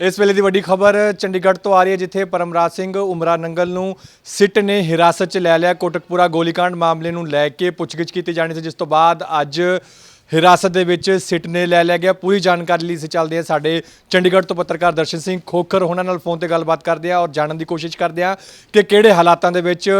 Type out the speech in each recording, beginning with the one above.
ਇਸ ਵੇਲੇ ਦੀ ਵੱਡੀ ਖਬਰ ਚੰਡੀਗੜ੍ਹ ਤੋਂ ਆ ਰਹੀ ਹੈ, ਜਿੱਥੇ ਪਰਮਰਾਜ ਸਿੰਘ ਉਮਰਾ ਨੰਗਲ ਨੂੰ ਸਿੱਟ ਨੇ ਹਿਰਾਸਤ 'ਚ ਲੈ ਲਿਆ। ਕੋਟਕਪੂਰਾ ਗੋਲੀकांड ਮਾਮਲੇ ਨੂੰ ਲੈ ਕੇ ਪੁੱਛਗਿੱਛ ਕੀਤੀ ਜਾਣੀ ਸੀ, ਜਿਸ ਤੋਂ ਬਾਅਦ ਅੱਜ ਹਿਰਾਸਤ ਦੇ ਵਿੱਚ ਸਿੱਟ ਨੇ ਲੈ ਲਿਆ ਗਿਆ। ਪੂਰੀ ਜਾਣਕਾਰੀ ਲਈ ਅਸੀਂ ਚੱਲਦੇ ਹਾਂ ਸਾਡੇ ਚੰਡੀਗੜ੍ਹ ਤੋਂ ਪੱਤਰਕਾਰ ਦਰਸ਼ਨ ਸਿੰਘ ਖੋਖਰ, ਉਹਨਾਂ ਨਾਲ ਫੋਨ ਤੇ ਗੱਲਬਾਤ ਕਰਦੇ ਆ ਔਰ ਜਾਣਨ ਦੀ ਕੋਸ਼ਿਸ਼ ਕਰਦੇ ਆ ਕਿ ਕਿਹੜੇ ਹਾਲਾਤਾਂ ਦੇ ਵਿੱਚ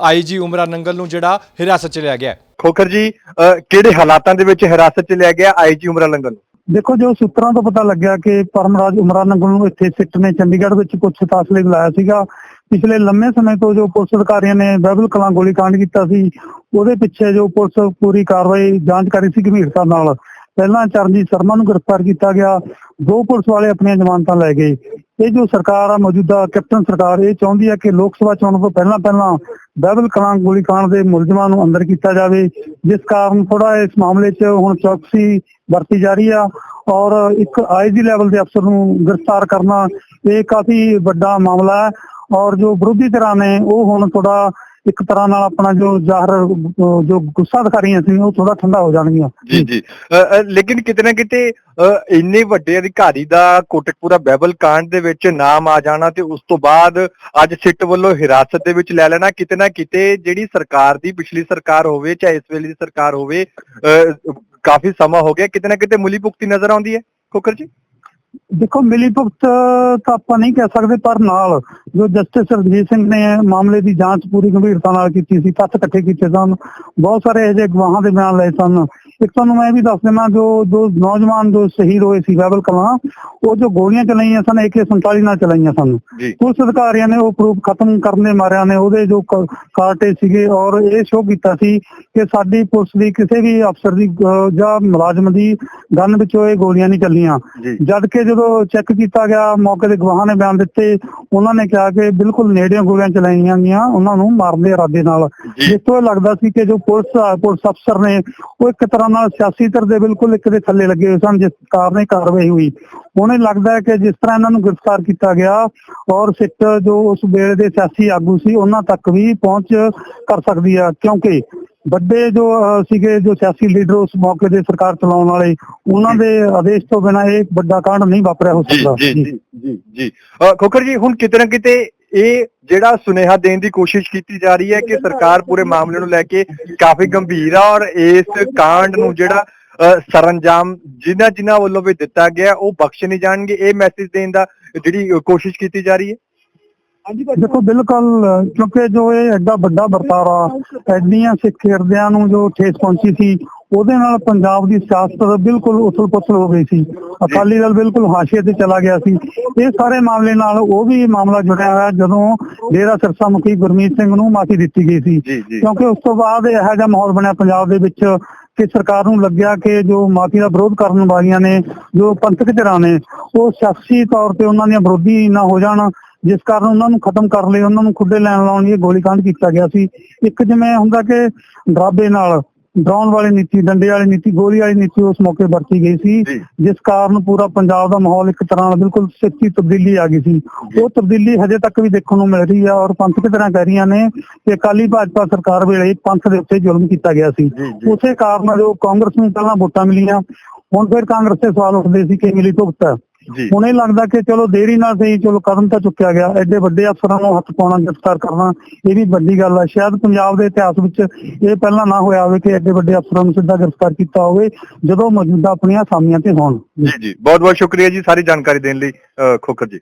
ਆਈਜੀ ਉਮਰਾ ਨੰਗਲ ਨੂੰ ਜਿਹੜਾ ਹਿਰਾਸਤ 'ਚ ਲਿਆ ਗਿਆ। ਖੋਖਰ ਜੀ ਕਿਹੜੇ ਹਾਲਾਤਾਂ ਦੇ ਵਿੱਚ ਹਿਰਾਸਤ 'ਚ ਲਿਆ ਗਿਆ ਆਈਜੀ ਉਮਰਾ ਲੰਗਰ ਨੂੰ? ਦੇਖੋ, ਜੋ ਸੂਤਰਾਂ ਤੋਂ ਪਤਾ ਲੱਗਿਆ ਕਿ ਪਰਮਰਾਜ ਉਮਰਾ ਨੰਗਲ ਨੂੰ ਇੱਥੇ ਸਿੱਟ ਨੇ, ਚੰਡੀਗੜ੍ਹ ਵਿੱਚ ਕੁਝ ਤਾਸਲੇ ਬੁਲਾਇਆ ਸੀਗਾ। ਪਿਛਲੇ ਲੰਮੇ ਸਮੇਂ ਤੋਂ ਜੋ ਪੁਲਿਸ ਅਧਿਕਾਰੀਆਂ ਨੇ ਬਹਿਬਲ ਕਲਾਂ ਗੋਲੀकांड ਕੀਤਾ ਸੀ, ਉਹਦੇ ਪਿੱਛੇ ਜੋ ਪੁਲਿਸ ਪੂਰੀ ਕਾਰਵਾਈ ਜਾਂਚ ਕਰੀ ਸੀ ਗੰਭੀਰਤਾ ਨਾਲ। ਪਹਿਲਾਂ ਚਰਨਜੀਤ ਸ਼ਰਮਾ ਨੂੰ ਗ੍ਰਿਫਤਾਰ ਕੀਤਾ ਗਿਆ। ਦੋ ਪੁਲਿਸ ਵਾਲੇ ਆਪਣੀਆਂ ਜ਼ਮਾਨਤਾਂ ਲੈ ਗਏ। ਇਹ ਜੋ ਸਰਕਾਰ ਆ, ਮੌਜੂਦਾ ਕੈਪਟਨ ਸਰਕਾਰ, ਇਹ ਚਾਹੁੰਦੀ ਹੈ ਕਿ ਲੋਕ ਸਭਾ ਚੋਣ ਤੋਂ ਪਹਿਲਾਂ ਪਹਿਲਾਂ ਬਹਿਬਲ ਕਲਾਂ ਗੋਲੀकांड ਦੇ ਮੁਲਜ਼ਮਾਂ ਨੂੰ ਅੰਦਰ ਕੀਤਾ ਜਾਵੇ, ਜਿਸ ਕਾਰਨ ਥੋੜਾ ਇਸ ਮਾਮਲੇ 'ਚ ਹੁਣ ਚੌਕਸੀ ਵਰਤੀ ਜਾ ਰਹੀ ਆ ਔਰ ਇੱਕ ਆਈਜੀ ਲੈਵਲ ਦੇ ਅਫਸਰ ਨੂੰ ਗ੍ਰਿਫਤਾਰ ਕਰਨਾ, ਇਹ ਕਾਫੀ ਵੱਡਾ ਮਾਮਲਾ ਹੈ ਔਰ ਜੋ ਵਿਰੋਧੀ ਧਿਰਾਂ ਨੇ, ਉਹ ਹੁਣ ਥੋੜਾ ਇੱਕ ਤਰ੍ਹਾਂ ਨਾਲ ਆਪਣਾ ਜੋ ਜ਼ਾਹਰ ਜੋ ਗੁੱਸਾ ਦਿਖਾ ਰਹੀਆਂ ਸੀ, ਉਹ ਥੋੜਾ ਠੰਡਾ ਹੋ ਜਾਣਗੀਆਂ। ਜੀ ਜੀ। ਲੇਕਿਨ ਕਿਤੇ ਨਾ ਕਿਤੇ ਇੰਨੇ ਵੱਡੇ ਅਧਿਕਾਰੀ ਦਾ ਕੋਟਕਪੂਰਾ ਬੈਬਲ ਕਾਂਡ ਦੇ ਵਿੱਚ ਨਾਮ ਆ ਜਾਣਾ ਤੇ ਉਸ ਤੋਂ ਬਾਅਦ ਅੱਜ ਸਿੱਟ ਵੱਲੋਂ ਹਿਰਾਸਤ ਦੇ ਵਿੱਚ ਲੈ ਲੈਣਾ, ਕਿਤੇ ਨਾ ਕਿਤੇ ਜਿਹੜੀ ਸਰਕਾਰ ਦੀ, ਪਿਛਲੀ ਸਰਕਾਰ ਹੋਵੇ ਚਾਹੇ ਇਸ ਵੇਲੇ ਦੀ ਸਰਕਾਰ ਹੋਵੇ ਕਾਫੀ ਸਮਾਂ ਹੋ ਗਿਆ, ਕਿਤੇ ਨਾ ਕਿਤੇ ਮੁਲੀ ਭੁਗਤੀ ਨਜ਼ਰ ਆਉਂਦੀ ਹੈ। ਖੋਖਰ ਜੀ। ਦੇਖੋ, ਮਿਲੀ ਭੁਗਤ ਤਾਂ ਆਪਾਂ ਨਹੀਂ ਕਹਿ ਸਕਦੇ, ਪਰ ਨਾਲ ਜੋ ਜਸਟਿਸ ਰਣਜੀਤ ਸਿੰਘ ਨੇ ਮਾਮਲੇ ਦੀ ਜਾਂਚ ਪੂਰੀ ਗੰਭੀਰਤਾ ਨਾਲ ਕੀਤੀ ਸੀ, ਤੱਥ ਇਕੱਠੇ ਕੀਤੇ ਸਨ। ਬਹੁਤ ਸਾਰੇ ਇਹੋ ਜਿਹੇ ਗਵਾਹਾਂ ਦੇ ਬਿਆਨ ਲਏ ਸਨ। ਇੱਕ ਤੁਹਾਨੂੰ ਮੈਂ ਵੀ ਦੱਸ ਦੇਵਾਂ ਜੋ ਜੋ ਨੌਜਵਾਨ ਜੋ ਸ਼ਹੀਦ ਹੋਏ ਸੀ ਬਾਬਲ ਕਲਾਂ ਉਹ ਜੋ ਗੋਲੀਆਂ ਚਲਾਈਆਂ ਸਨ AK47 ਨਾਲ ਚਲਾਈਆਂ ਸਨ। ਪੁਲਿਸ ਅਧਿਕਾਰੀਆਂ ਨੇ ਉਹ ਪ੍ਰੂਫ ਖਤਮ ਕਰਨ ਦੇ ਮਾਰਿਆਂ ਨੇ ਉਹਦੇ ਜੋ ਕ- ਕਾਰਟੇ ਸੀਗੇ ਔਰ ਇਹ ਸ਼ੋਅ ਕੀਤਾ ਸੀ ਕਿ ਸਾਡੀ ਪੁਲਿਸ ਦੀ ਕਿਸੇ ਵੀ ਅਫਸਰ ਦੀ ਜਾਂ ਮੁਲਾਜ਼ਮ ਦੀ ਗਨ ਵਿੱਚੋਂ ਇਹ ਗੋਲੀਆਂ ਨਹੀਂ ਚੱਲੀਆਂ। ਜਦ ਕਿ ਜਦੋਂ ਚੈੱਕ ਕੀਤਾ ਗਿਆ ਮੌਕੇ ਦੇ ਗਵਾਹਾਂ ਨੇ ਬਿਆਨ ਦਿੱਤੇ ਉਹਨਾਂ ਨੇ ਕਿਹਾ ਕਿ ਬਿਲਕੁਲ ਨੇੜਿਓਂ ਗੋਲੀਆਂ ਚਲਾਈਆਂ ਗਈਆਂ ਉਹਨਾਂ ਨੂੰ ਮਾਰਨ ਦੇ ਇਰਾਦੇ ਨਾਲ। ਜਿਸ ਤੋਂ ਲੱਗਦਾ ਸੀ ਕਿ ਜੋ ਪੁਲਿਸ ਪੁਲਿਸ ਅਫਸਰ ਨੇ ਉਹ ਇੱਕ ਤਰ੍ਹਾਂ ਨਾਲ ਸਿਆਸੀ ਧਿਰ ਦੇ ਬਿਲਕੁਲ ਇੱਕ ਦੇ ਥੱਲੇ ਲੱਗੇ ਹੋਏ ਸਨ ਜਿਸ ਕਾਰਨ ਇਹ ਕਾਰਵਾਈ ਹੋਈ। ਇਹ ਲੱਗਦਾ ਹੈ ਕਿ ਜਿਸ ਤਰ੍ਹਾਂ ਇਹਨਾਂ ਨੂੰ ਗ੍ਰਿਫਤਾਰ ਕੀਤਾ ਗਿਆ ਔਰ ਸਿੱਟ ਜੋ ਉਸ ਵੇਲੇ ਦੇ ਸਿਆਸੀ ਆਗੂ ਸੀ ਉਹਨਾਂ ਤੱਕ ਵੀ ਪਹੁੰਚ ਕਰ ਸਕਦੀ ਆ ਕਿਉਂਕਿ ਵੱਡੇ ਜੋ ਸੀਗੇ ਜੋ ਸਿਆਸੀ ਲੀਡਰ ਉਸ ਮੌਕੇ ਦੇ ਸਰਕਾਰ ਚਲਾਉਣ ਵਾਲੇ ਉਹਨਾਂ ਦੇ ਆਦੇਸ਼ ਤੋਂ ਬਿਨਾਂ ਇਹ ਵੱਡਾ ਕਾਂਡ ਨਹੀਂ ਵਾਪਰਿਆ ਹੋ ਸਕਦਾ। ਜੀ ਜੀ ਜੀ ਜੀ। ਖੋਖਰ ਜੀ ਹੁਣ ਕਿਤੇ ਨਾ ਕਿਤੇ ਇਹ ਜਿਹੜਾ ਸੁਨੇਹਾ ਦੇਣ ਦੀ ਕੋਸ਼ਿਸ਼ ਕੀਤੀ ਜਾ ਰਹੀ ਹੈ ਕਿ ਸਰਕਾਰ ਪੂਰੇ ਮਾਮਲੇ ਨੂੰ ਲੈ ਕੇ ਕਾਫੀ ਗੰਭੀਰ ਆ ਔਰ ਇਸ ਕਾਂਡ ਨੂੰ ਜਿਹੜਾ ਸਰੰਜਾਮ ਜਿਨ੍ਹਾਂ ਜਿਨ੍ਹਾਂ ਵੱਲੋਂ ਵੀ ਦਿੱਤਾ ਗਿਆ ਉਹ ਬਖਸ਼ ਨਹੀਂ ਜਾਣਗੇ ਇਹ ਮੈਸੇਜ ਦੇਣ ਦਾ ਜਿਹੜੀ ਕੋਸ਼ਿਸ਼ ਕੀਤੀ ਜਾ ਰਹੀ ਹੈ। ਦੇਖੋ ਬਿਲਕੁਲ ਕਿਉਂਕਿ ਜੋ ਇਹ ਐਡਾ ਵੱਡਾ ਵਰਤਾਰਾ ਐਡੀਆਂ ਸਿੱਖ ਹਿਰਦਿਆਂ ਨੂੰ ਜੋ ਠੇਸ ਪਹੁੰਚੀ ਸੀ ਉਹਦੇ ਨਾਲ ਪੰਜਾਬ ਦੀ ਸਿਆਸਤ ਬਿਲਕੁਲ ਉਥਲ-ਪੁਥਲ ਹੋ ਗਈ ਸੀ। ਅਕਾਲੀ ਦਲ ਬਿਲਕੁਲ ਹਾਸ਼ੀਏ ਤੇ ਚਲਾ ਗਿਆ ਸੀ। ਇਹ ਸਾਰੇ ਮਾਮਲੇ ਨਾਲ ਉਹ ਵੀ ਮਾਮਲਾ ਜੁੜਿਆ ਹੋਇਆ ਜਦੋਂ ਡੇਰਾ ਸਿਰਸਾ ਮੁਖੀ ਗੁਰਮੀਤ ਸਿੰਘ ਨੂੰ ਮਾਫੀ ਦਿੱਤੀ ਗਈ ਸੀ। ਕਿਉਂਕਿ ਉਸ ਤੋਂ ਬਾਅਦ ਇਹੋ ਜਿਹਾ ਮਾਹੌਲ ਬਣਿਆ ਪੰਜਾਬ ਦੇ ਵਿੱਚ ਕਿ ਸਰਕਾਰ ਨੂੰ ਲੱਗਿਆ ਕਿ ਜੋ ਮਾਫੀ ਦਾ ਵਿਰੋਧ ਕਰਨ ਵਾਲੀਆਂ ਨੇ ਜੋ ਪੰਥਕ ਧਿਰਾਂ ਨੇ ਉਹ ਸਿਆਸੀ ਤੌਰ ਤੇ ਉਹਨਾਂ ਦੀਆਂ ਵਿਰੋਧੀ ਨਾ ਹੋ ਜਾਣ ਜਿਸ ਕਾਰਨ ਉਹਨਾਂ ਨੂੰ ਖਤਮ ਕਰ ਲਈ ਉਹਨਾਂ ਨੂੰ ਖੁੱਡੇ ਲੈਣ ਲਾਉਣ ਲਈ ਗੋਲੀकांड ਕੀਤਾ ਗਿਆ ਸੀ। ਇੱਕ ਜਿਵੇਂ ਹੁੰਦਾ ਕਿ ਡਰਾਬੇ ਨਾਲ ਡਰਾਉਣ ਵਾਲੀ ਨੀਤੀ ਡੰਡੇ ਵਾਲੀ ਨੀਤੀ ਗੋਲੀ ਵਾਲੀ ਨੀਤੀ ਉਸ ਮੌਕੇ ਵਰਤੀ ਗਈ ਸੀ ਜਿਸ ਕਾਰਨ ਪੂਰਾ ਪੰਜਾਬ ਦਾ ਮਾਹੌਲ ਇੱਕ ਤਰ੍ਹਾਂ ਨਾਲ ਬਿਲਕੁਲ ਸਿੱਖੀ ਤਬਦੀਲੀ ਆ ਗਈ ਸੀ। ਉਹ ਤਬਦੀਲੀ ਹਜੇ ਤੱਕ ਵੀ ਦੇਖਣ ਨੂੰ ਮਿਲ ਰਹੀ ਹੈ ਔਰ ਪੰਥਕ ਤਰ੍ਹਾਂ ਕਹਿ ਰਹੀਆਂ ਨੇ ਕਿ ਅਕਾਲੀ ਭਾਜਪਾ ਸਰਕਾਰ ਵੇਲੇ ਪੰਥ ਦੇ ਉੱਤੇ ਜ਼ੁਲਮ ਕੀਤਾ ਗਿਆ ਸੀ। ਉਸੇ ਕਾਰਨ ਜੋ ਕਾਂਗਰਸ ਨੂੰ ਪਹਿਲਾਂ ਵੋਟਾਂ ਮਿਲੀਆਂ ਹੁਣ ਫਿਰ ਕਾਂਗਰਸ ਤੇ ਸਵਾਲ ਉੱਠਦੇ ਸੀ ਕਿ ਮਿਲੀ ਭੁਗਤ। ਹੁਣ ਇਹ ਲੱਗਦਾ ਕਿ ਚਲੋ ਦੇਰੀ ਨਾਲ ਸਹੀ ਚਲੋ ਕਦਮ ਤਾਂ ਚੁੱਕਿਆ ਗਿਆ। ਐਡੇ ਵੱਡੇ ਅਫਸਰਾਂ ਨੂੰ ਹੱਥ ਪਾਉਣਾ ਗ੍ਰਿਫਤਾਰ ਕਰਨਾ ਇਹ ਵੀ ਵੱਡੀ ਗੱਲ ਹੈ ਸ਼ਾਇਦ ਪੰਜਾਬ ਦੇ ਇਤਿਹਾਸ ਵਿੱਚ ਇਹ ਪਹਿਲਾਂ ਨਾ ਹੋਇਆ ਹੋਵੇ ਕਿ ਐਡੇ ਵੱਡੇ ਅਫਸਰਾਂ ਨੂੰ ਸਿੱਧਾ ਗ੍ਰਿਫਤਾਰ ਕੀਤਾ ਹੋਵੇ ਜਦੋਂ ਮੌਜੂਦਾ ਆਪਣੀਆਂ ਅਸਾਮੀਆਂ ਤੇ ਹੋਣ। ਜੀ ਜੀ। ਬਹੁਤ ਬਹੁਤ ਸ਼ੁਕਰੀਆ ਜੀ ਸਾਰੀ ਜਾਣਕਾਰੀ ਦੇਣ ਲਈ ਖੋਖਰ ਜੀ।